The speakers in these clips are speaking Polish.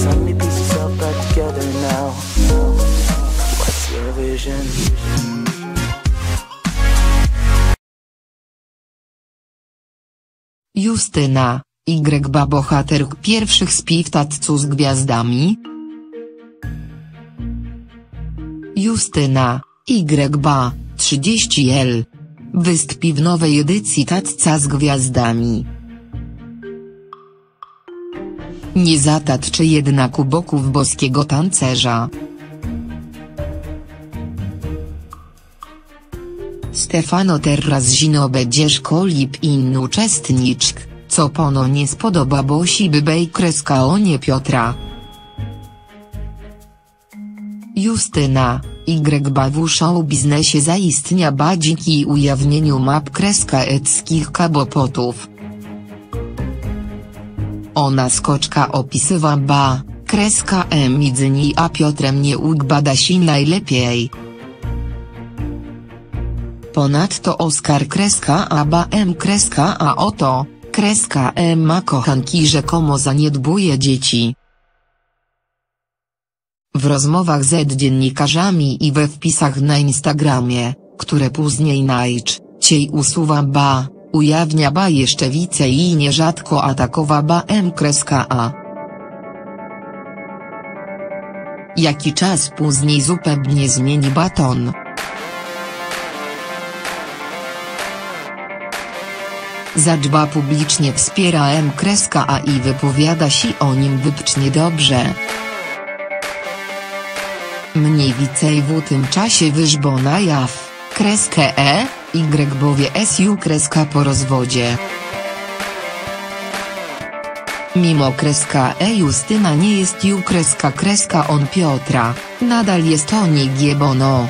Suddenly piece yourself back together now. What's your vision? Justyna, Y ba bohater pierwszych spiwtatcu z gwiazdami? Justyna, Y ba, 30L. Wystąpi w nowej edycji Tacca z gwiazdami. Nie zatatczy jednak u boków boskiego tancerza. Stefano teraz zino będzie szkolip inny uczestniczk, co pono nie spodoba bosi bybej kreska o nie Piotra. Justyna, Y bawu show biznesie zaistnia badziki i ujawnieniu map kreska eckich kabopotów. Ona skoczka opisywa ba, kreska emidzyni a Piotrem nie ugbada się najlepiej. Ponadto Oskar kreska a ba m kreska a oto, kreska m ma kochanki rzekomo zaniedbuje dzieci. W rozmowach z dziennikarzami i we wpisach na Instagramie, które później najczęściej usuwa ba, ujawnia ba jeszcze więcej i nierzadko atakowa ba m kreska a. Jaki czas później zupełnie zmieni baton. Zadżba publicznie wspiera M kreska a i wypowiada się o nim wypcznie dobrze. Mniej więcej w tym czasie wyżbo na jaw, kreskę E, Y bowie SU kreska po rozwodzie. Mimo kreska E Justyna nie jest ju kreska kreska on Piotra, nadal jest oni giebono.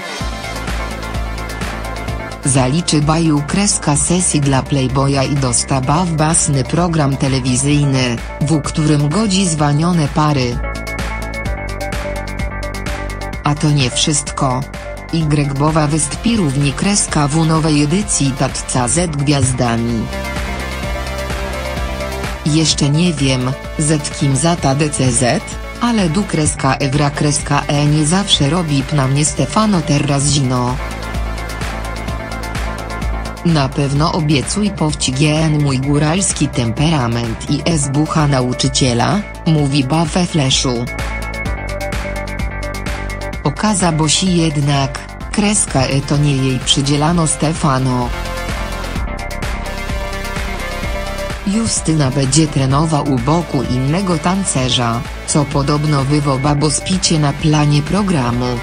Zaliczy baju kreska sesji dla Playboya i dostaba w basny program telewizyjny, w którym godzi zwanione pary. A to nie wszystko. Y bowa wystąpi równie kreska w nowej edycji Tatca z gwiazdami. Jeszcze nie wiem, z kim zata DCZ, ale du kreska Ewra kreska E nie zawsze robi na mnie Stefano Terrazino. Na pewno obiecuj powcigien mój góralski temperament i esbucha nauczyciela, mówi ba we fleszu. Okaza bosi jednak, kreska e to nie jej przydzielano Stefano. Justyna będzie trenował u boku innego tancerza, co podobno wywoła bo spicie na planie programu.